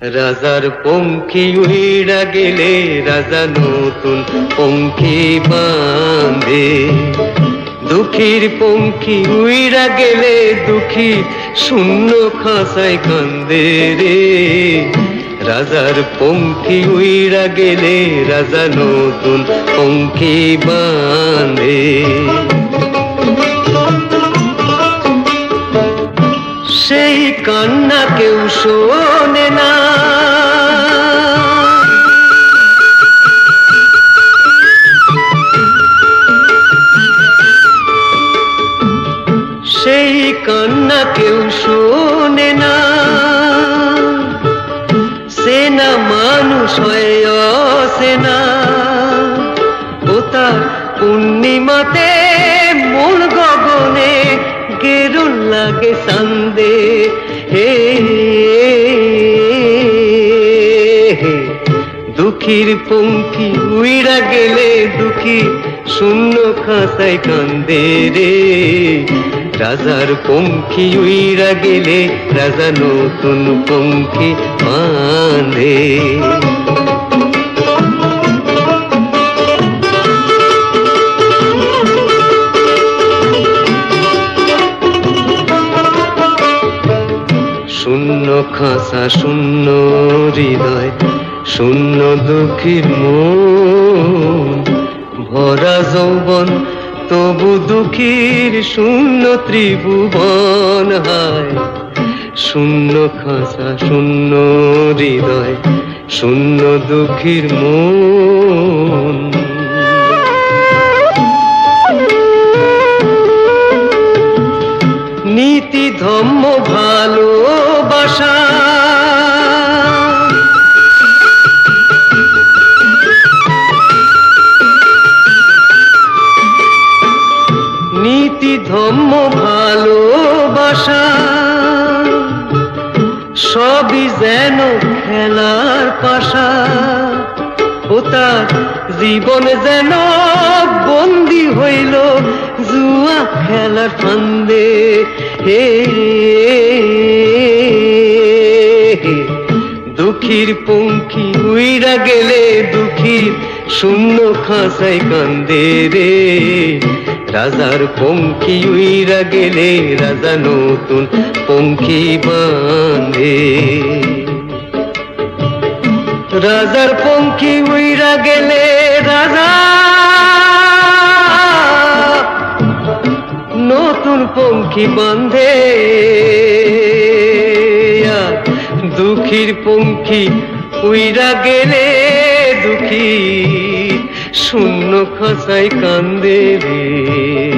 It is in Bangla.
রাজার পঙ্খী উইড়া গেলে রাজা নতুন পঙ্খী বাঁধে। দুঃখীর পঙ্খী উইড়া গেলে দুঃখী শূন্য খাসায় কান্দে রে। রাজার পঙ্খী উইড়া গেলে রাজা নতুন পঙ্খী বাঁধে। সেই কান্না কেউ শোনে না। সেই কান্না কেউ শোনে না। সেনা মানুষ হয় সেনা ও তার পূর্ণিমাতে মন গগনে গেরুন লাগে সন্দে। হে দুঃখীর পঙ্খী উইরা গেলে দুঃখী শূন্য খাসায় কান্দে রে। রাজার পঙ্খী উইরা গেলে রাজা নতুন পঙ্খী বাঁধে। খাসা শূন্য হৃদয়, শূন্য দুঃখীর মন। ভরা যৌবন, তবু দুঃখীর শূন্য ত্রিভুবন হায়। শূন্য খাসা, শূন্য হৃদয়, শূন্য দুঃখীর মন। নীতি ধম্ম ভালোবাসা। নীতি ধম্ম ভালোবাসা। সবই যেন খেলার পাশা। তার জীবন যেন বন্দি হইল, জুয়া খেলার ফান্দে। হে, দুঃখীর পঙ্খী উইরা গেলে দুঃখীর শূন্য খাসাই কান্দে রে। রাজার পঙ্খী উইরা গেলে রাজা নতুন পঙ্খী বাঁধে। রাজার পঙ্খী উইরা গেলে রাজা। নতুন পঙ্খী বাঁধে। দুঃখীর পঙ্খী উইরা গেলে দুঃখী শূন্য খসাই কান্দে রে।